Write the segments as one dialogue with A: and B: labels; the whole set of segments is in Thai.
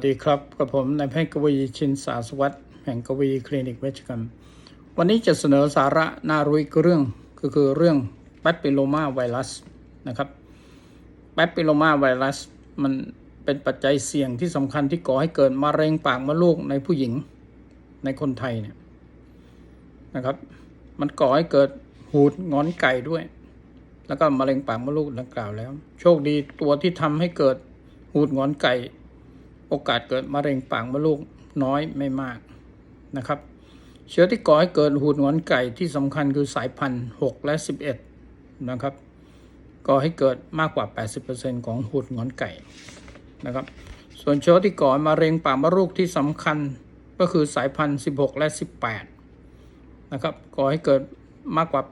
A: สวัสดีครับกับผมนายแพทย์กวีชินสาสวัสดิ์แห่งกวีคลินิกเวชกรรม วันนี้จะเสนอสาระน่ารู้อีกเรื่องก็คือเรื่องแปปปิโลมาไวรัสนะครับแปปปิโลมาไวรัส มันเป็นปัจจัยเสี่ยงที่สำคัญที่ก่อให้เกิดมะเร็งปากมดลูกในผู้หญิงในคนไทยเนี่ยนะครับ มันก่อให้เกิดหูดงอนไก่ด้วย แล้วก็มะเร็งปากมดลูกดังกล่าวแล้ว โชคดีตัวที่ทำให้เกิดหูดงอนไก่ โอกาสเกิดมะเร็งปากมดลูกน้อยไม่มากนะครับ เชื้อที่ก่อให้เกิดหูดงอนไก่ที่สำคัญคือสายพันธุ์6และ 11 นะครับก่อให้เกิดมากกว่า 80%ของหูดงอนไก่นะครับ ส่วนเชื้อที่ก่อมะเร็งปากมดลูกที่สำคัญก็คือสายพันธุ์ 16 และ 18 นะครับก่อให้เกิดมากกว่า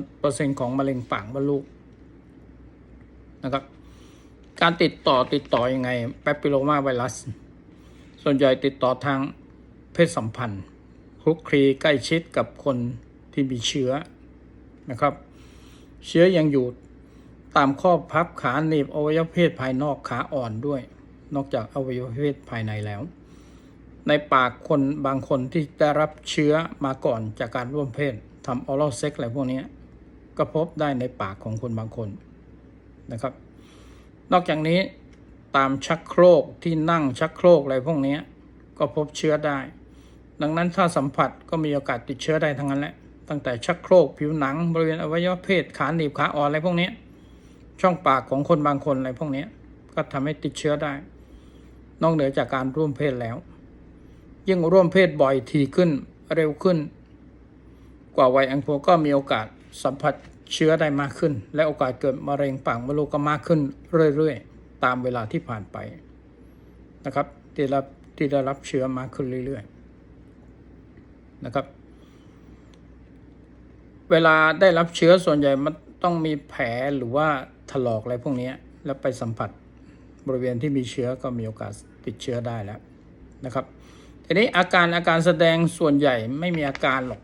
A: 80%ของมะเร็งปากมดลูกนะครับ การติดต่อติดต่อยังไงแปปปิโลมาไวรัส ส่วนใหญ่ติดต่อทางเพศสัมพันธ์คลุกคลีใกล้ชิดกับคนที่มีเชื้อนะครับ เชื้อยังอยู่ตามข้อพับขาหนีบอวัยวะเพศภายนอกขาอ่อนด้วย นอกจากอวัยวะเพศภายในแล้ว ในปากคนบางคนที่ได้รับเชื้อมาก่อนจากการร่วมเพศทำออรัลเซ็กอะไรพวกนี้ก็พบได้ในปากของคนบางคนนะครับ นอกจากนี้ตามชักโครกที่นั่งชักโครกอะไรพวกนี้ก็พบเชื้อได้ ดังนั้นถ้าสัมผัสก็มีโอกาสติดเชื้อได้ทั้งนั้นแหละตั้งแต่ชักโครกผิวหนัง บริเวณอวัยวะเพศขาหนีบขาอ่อนอะไรพวกนี้ช่องปากของคนบางคนอะไรพวกนี้ก็ทำให้ติดเชื้อได้ นอกเหนือจากการร่วมเพศแล้ว ยิ่งร่วมเพศบ่อยทีขึ้นเร็วขึ้น กว่าวัยอังโพก็มีโอกาสสัมผัส เชื้อได้มากขึ้น และโอกาสเกิดมะเร็งปากมดลูกก็มากขึ้นเรื่อยๆ ตามเวลาที่ผ่านไปนะครับที่รับที่ได้รับเชื้อมากขึ้นเรื่อยๆนะครับ เวลาได้รับเชื้อส่วนใหญ่มันต้องมีแผลหรือว่าถลอกอะไรพวกนี้แล้วไปสัมผัสบริเวณที่มีเชื้อก็มีโอกาสติดเชื้อได้แล้วนะครับทีนี้อาการอาการแสดงส่วนใหญ่ไม่มีอาการหรอก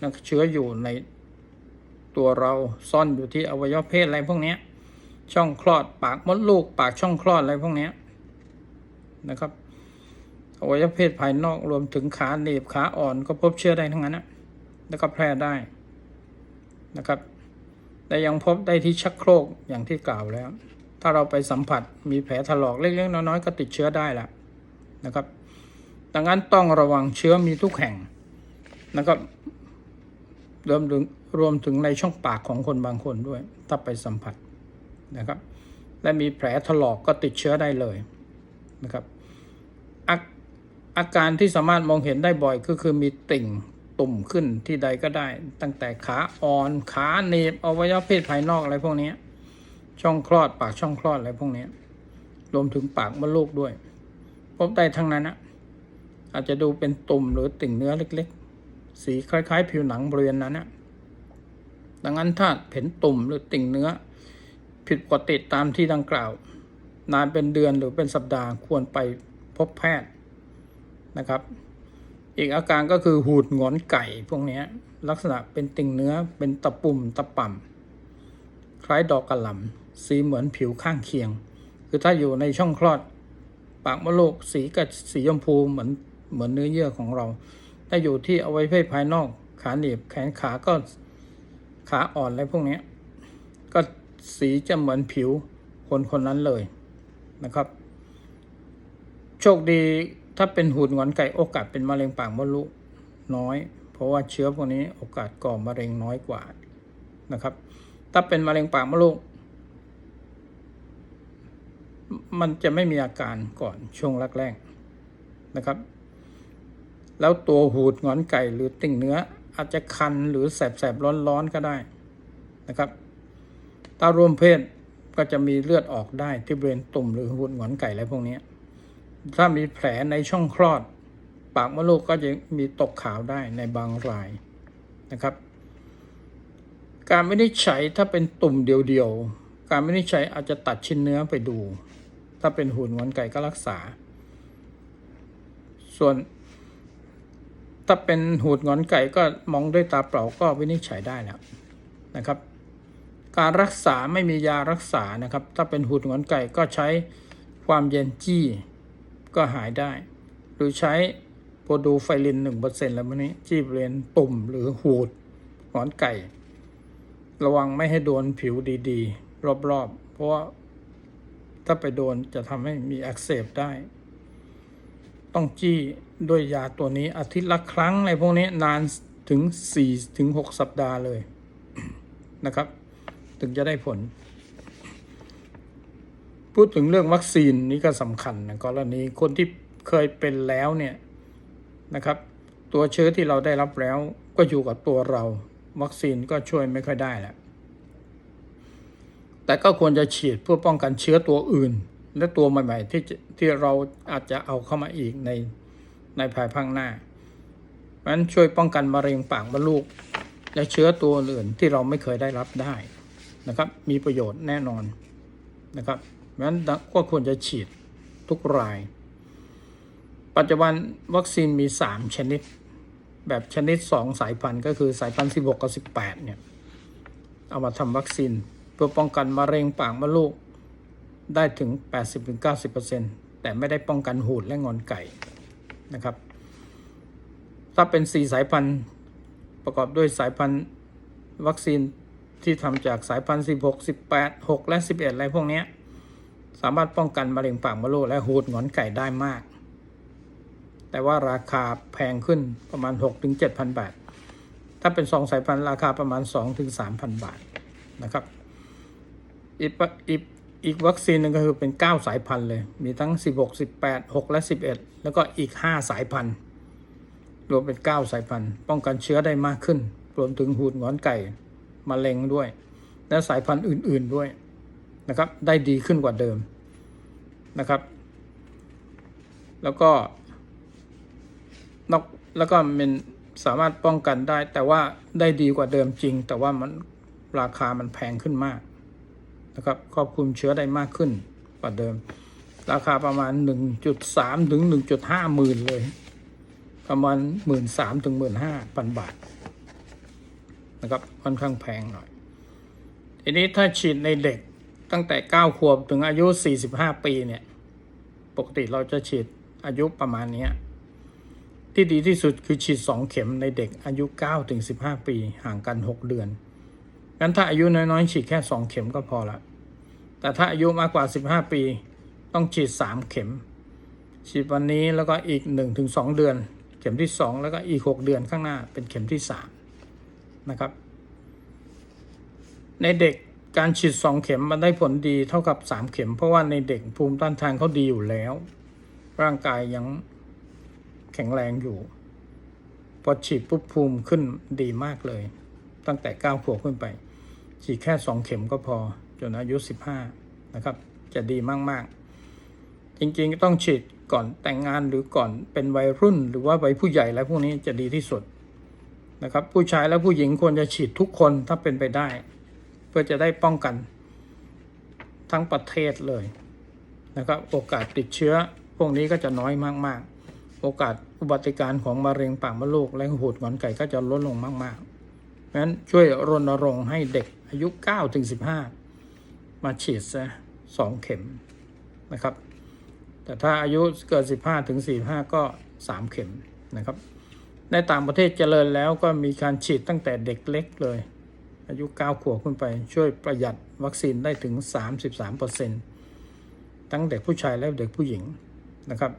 A: นะเชื้ออยู่ใน ตัวเราซ่อนอยู่ที่อวัยวะเพศอะไรพวกนี้ช่องคลอดปากมดลูก ปากช่องคลอดอะไรพวกนี้นะครับอวัยวะเพศภายนอกรวมถึงขาหนีบขาอ่อนก็พบเชื้อได้ทั้งนั้นนะแล้วก็แพร่ได้นะครับ แต่ยังพบได้ที่ชักโครกอย่างที่กล่าวแล้ว ถ้าเราไปสัมผัสมีแผลถลอกเล็กๆน้อยๆก็ติดเชื้อได้แล้วนะครับ ดังนั้นต้องระวังเชื้อมีทุกแห่งนะครับรวมถึง รวมถึงในช่องปากของคนบางคนด้วย ถ้าไปสัมผัสนะครับ และมีแผลถลอกก็ติดเชื้อได้เลยนะครับอาอาการที่สามารถมองเห็นได้บ่อยก็คือมีติ่งตุ่มขึ้นที่ใดก็ได้ ตั้งแต่ขาอ่อนขาหนีบอวัยวะเพศภายนอกอะไรพวกนี้ช่องคลอดปากช่องคลอดอะไรพวกนี้รวมถึงปากมดลูกด้วย พบได้ทั้งนั้นนะอาจจะดูเป็นตุ่มหรือติ่งเนื้อเล็ก ๆ สีคล้าย ๆ ผิวหนังบริเวณนั้นนะ ดังนั้นถ้าเห็นตุ่มหรือติ่งเนื้อ ผิดปกติตามที่ดังกล่าว นานเป็นเดือนหรือเป็นสัปดาห์ควรไปพบแพทย์นะครับ อีกอาการก็คือหูดงอนไก่พวกนี้ลักษณะเป็นติ่งเนื้อเป็นตะปุ่มตะป่ำคล้ายดอกกระหล่ำสีเหมือนผิวข้างเคียง คือถ้าอยู่ในช่องคลอด ปากมดลูกสีกับสีชมพูเหมือนเหมือนเนื้อเยื่อของเรา ถ้าอยู่ที่อวัยวะเพศภายนอกขาหนีบแขนขาก็ ขาอ่อนอะไรพวกนี้ก็สีจะเหมือนผิวคนคนนั้นเลยนะครับ โชคดีถ้าเป็นหูดงอนไก่โอกาสเป็นมะเร็งปากมดลูกน้อย เพราะว่าเชื้อพวกนี้โอกาสก่อมะเร็งน้อยกว่านะครับ ถ้าเป็นมะเร็งปากมดลูก มันจะไม่มีอาการก่อนช่วงแรกๆนะครับ แล้วตัวหูดงอนไก่หรือติ่งเนื้อ อาจจะคันหรือแสบๆ ร้อนๆก็ได้นะครับ ถ้ารวมเพศก็จะมีเลือดออกได้ที่บริเวณตุ่มหรือหูดงอนไก่อะไรพวกนี้ ถ้ามีแผลในช่องคลอด ปากมดลูกก็จะมีตกขาวได้ในบางรายนะครับ การไม่ได้ใช้ถ้าเป็นตุ่มเดียวๆ การไม่ได้ใช้อาจจะตัดชิ้นเนื้อไปดู ถ้าเป็นหูดงอนไก่ก็รักษา ส่วน ถ้าเป็นหูดงอนไก่ก็มองด้วยตาเปล่าก็วินิจฉัยได้แล้วนะครับ การรักษาไม่มียารักษานะครับ ถ้าเป็นหูดงอนไก่ก็ใช้ความเย็นจี้ก็หายได้ หรือใช้โปรดูไฟลินหนึ่งเปอร์เซ็นต์แล้วมันนี้ที่บริเวณตุ่มหรือหูดหงอนไก่ ระวังไม่ให้โดนผิวดีๆ รอบๆ เพราะว่าถ้าไปโดนจะทำให้มีอักเสบได้ ต้องจี้ ด้วยยาตัวนี้อาทิตย์ละครั้งในพวกนี้นานถึง4ถึง6สัปดาห์เลยนะครับ ถึงจะได้ผล พูดถึงเรื่องวัคซีนนี้ก็สำคัญนะกรณีคนที่เคยเป็นแล้วเนี่ยนะครับ ตัวเชื้อที่เราได้รับแล้วก็อยู่กับตัวเรา วัคซีนก็ช่วยไม่ค่อยได้แหละแต่ก็ควรจะฉีดเพื่อป้องกันเชื้อตัวอื่น และตัวใหม่ ๆ ที่ที่เราอาจจะเอาเข้ามาอีกใน ในภายภาคหน้าเพราะฉะนั้นช่วยป้องกันมะเร็งปากมดลูก และเชื้อตัวอื่นที่เราไม่เคยได้รับได้นะครับ มีประโยชน์แน่นอนนะครับเพราะฉะนั้นก็ควรจะฉีดทุกราย ปัจจุบันวัคซีนมี 3 ชนิด แบบชนิด 2 สายพันธุ์ก็คือสายพันธุ์ 16 กับ 18 เนี่ย เอามาทำวัคซีนเพื่อป้องกันมะเร็งปากมดลูกได้ถึง 80-90%แต่ไม่ได้ป้องกันหูดและงอนไก่ นะครับ ถ้าเป็น 4 สายพันธุ์ประกอบด้วยสายพันธุ์วัคซีนที่ทำจากสายพันธุ์ 16 18 6 และ 11 อะไรพวกนี้สามารถป้องกันมะเร็งปากมดลูกและหูดงอนไก่ได้มาก แต่ว่าราคาแพงขึ้นประมาณ 6-7,000 บาท ถ้าเป็น2สายพันธุ์ราคาประมาณ 2-3,000 บาทนะครับอีกอีก อีกวัคซีนหนึ่งก็คือเป็น 9 สายพันธุ์เลย มีทั้ง 16 18 6 และ 11 แล้วก็อีก 5 สายพันธุ์ รวมเป็น 9 สายพันธุ์ ป้องกันเชื้อได้มากขึ้น รวมถึงหูดงอนไก่มะเร็งด้วย และสายพันธุ์อื่น ๆด้วยนะครับ ได้ดีขึ้นกว่าเดิมนะครับ แล้วก็นอกแล้วก็มันสามารถป้องกันได้ แต่ว่าได้ดีกว่าเดิมจริง แต่ว่ามันราคามันแพงขึ้นมาก นะครับครอบคลุมเชื้อได้มากขึ้นกว่าเดิม ราคาประมาณ 1.3 ถึง 1.5 หมื่นเลย ประมาณ 1 3ื่นถึง 1 5 0 0 0 บาทนะครับค่อนข้างแพงหน่อย ทีนี้ถ้าฉีดในเด็กตั้งแต่ 9 ขวบถึงอายุ 45 ปีเนี่ย ปกติเราจะฉีดอายุประมาณนี้ ที่ดีที่สุดคือฉีด 2 เข็มในเด็กอายุ 9 ถึง 15 ปี ห่างกัน 6 เดือน งั้นถ้าอายุน้อยๆฉีดแค่ 2 เข็มก็พอละ แต่ถ้าอายุมากกว่า 15 ปี ต้องฉีด 3 เข็ม ฉีดวันนี้แล้วก็อีก 1-2 เดือน เข็มที่ 2 แล้วก็อีก 6 เดือนข้างหน้าเป็นเข็มที่ 3 นะครับ ในเด็กการฉีด 2 เข็มมันได้ผลดีเท่ากับ 3 เข็ม เพราะว่าในเด็กภูมิต้านทานเขาดีอยู่แล้ว ร่างกายยังแข็งแรงอยู่ พอฉีดปุ๊บภูมิขึ้นดีมากเลย ตั้งแต่ 9 ขวบขึ้นไป ฉีดแค่2เข็มก็พอ จนอายุ15นะครับ จะดีมากๆ จริงๆต้องฉีดก่อนแต่งงานหรือก่อนเป็นวัยรุ่น หรือว่าวัยผู้ใหญ่แล้วพวกนี้จะดีที่สุดนะครับ ผู้ชายและผู้หญิงควรจะฉีดทุกคนถ้าเป็นไปได้ เพื่อจะได้ป้องกันทั้งประเทศเลยนะครับ โอกาสติดเชื้อพวกนี้ก็จะน้อยมากๆ โอกาสอุบัติการของมะเร็งปากมดลูกและหูดงอนไก่ก็จะลดลงมากๆเพราะฉะนั้นช่วยรณรงค์ให้เด็ก อายุ 9 ถึง 15 มาฉีดซะ2เข็มนะครับ แต่ถ้าอายุเกิด15 ถึง 45 ก็ 3 เข็มนะครับ ในต่างประเทศเจริญแล้วก็มีการฉีดตั้งแต่เด็กเล็กเลย อายุ 9 ขวบขึ้นไป ช่วยประหยัดวัคซีนได้ถึง 33%ทั้งเด็กผู้ชายและเด็กผู้หญิงนะครับ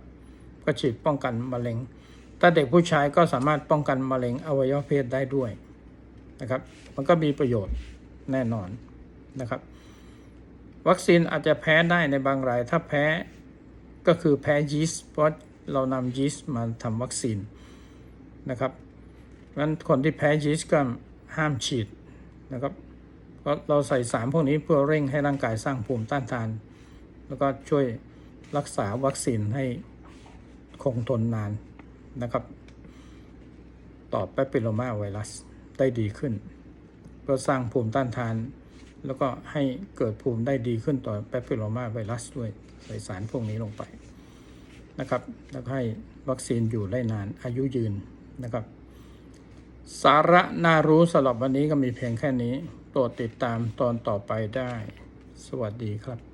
A: ก็ฉีดป้องกันมะเร็ง ถ้าเด็กผู้ชายก็สามารถป้องกันมะเร็งอวัยวะเพศได้ด้วยนะครับ มันก็มีประโยชน์ แน่นอนนะครับ วัคซีนอาจจะแพ้ได้ในบางราย ถ้าแพ้ก็คือแพ้ยีสต์เพราะเรานำยีสต์มาทำวัคซีนนะครับเพราะฉะนั้นคนที่แพ้ยีสต์ก็ห้ามฉีดนะครับเพราะเราใส่สารพวกนี้เพื่อเร่งให้ร่างกายสร้างภูมิต้านทาน แล้วก็ช่วยรักษาวัคซีนให้คงทนนานนะครับ ต่อแปปิโลมาไวรัสได้ดีขึ้น เพื่อสร้างภูมิต้านทาน แล้วก็ให้เกิดภูมิได้ดีขึ้นต่อแปปิโลมาไวรัสด้วยใส่สารพวกนี้ลงไปนะครับแล้วให้วัคซีนอยู่ได้นานอายุยืนนะครับ สาระน่ารู้สำหรับวันนี้ก็มีเพียงแค่นี้โปรดติดตามตอนต่อไปได้ สวัสดีครับ